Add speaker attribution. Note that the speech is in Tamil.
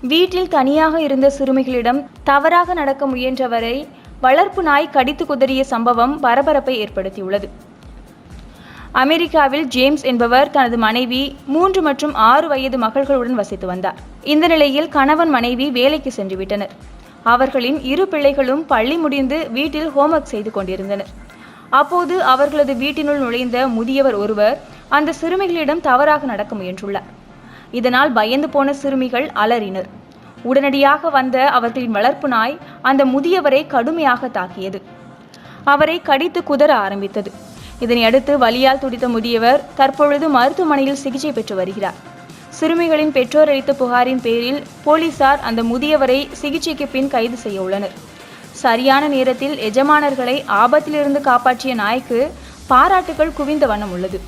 Speaker 1: வீட்டில் தனியாக இருந்த சிறுமிகளிடம் தவறாக நடக்க முயன்றவரை வளர்ப்பு நாய் கடித்து குதறிய சம்பவம் பரபரப்பை ஏற்படுத்தியுள்ளது. அமெரிக்காவில் ஜேம்ஸ் என்பவர் தனது மனைவி மூன்று மற்றும் ஆறு வயது மகள்களுடன் வசித்து வந்தார். இந்த நிலையில் கணவன் மனைவி வேலைக்கு சென்று விட்டனர். அவர்களின் இரு பிள்ளைகளும் பள்ளி முடிந்து வீட்டில் ஹோம்ஒர்க் செய்து கொண்டிருந்தனர். அப்போது அவர்களது வீட்டினுள் நுழைந்த முதியவர் ஒருவர் அந்த சிறுமிகளிடம் தவறாக நடக்க முயன்றுள்ளார். இதனால் பயந்து போன சிறுமிகள் அலறினர். உடனடியாக வந்த அவர்களின் வளர்ப்பு நாய் அந்த முதியவரை கடுமையாக தாக்கியது. அவரை கடித்து குதற ஆரம்பித்தது. இதனையடுத்து வலியால் துடித்த முதியவர் தற்பொழுது மருத்துவமனையில் சிகிச்சை பெற்று வருகிறார். சிறுமிகளின் பெற்றோர் அளித்த புகாரின் பேரில் போலீசார் அந்த முதியவரை சிகிச்சைக்கு பின் கைது செய்ய உள்ளனர். சரியான நேரத்தில் எஜமானர்களை ஆபத்திலிருந்து காப்பாற்றிய நாய்க்கு பாராட்டுகள் குவிந்த வண்ணம் உள்ளது.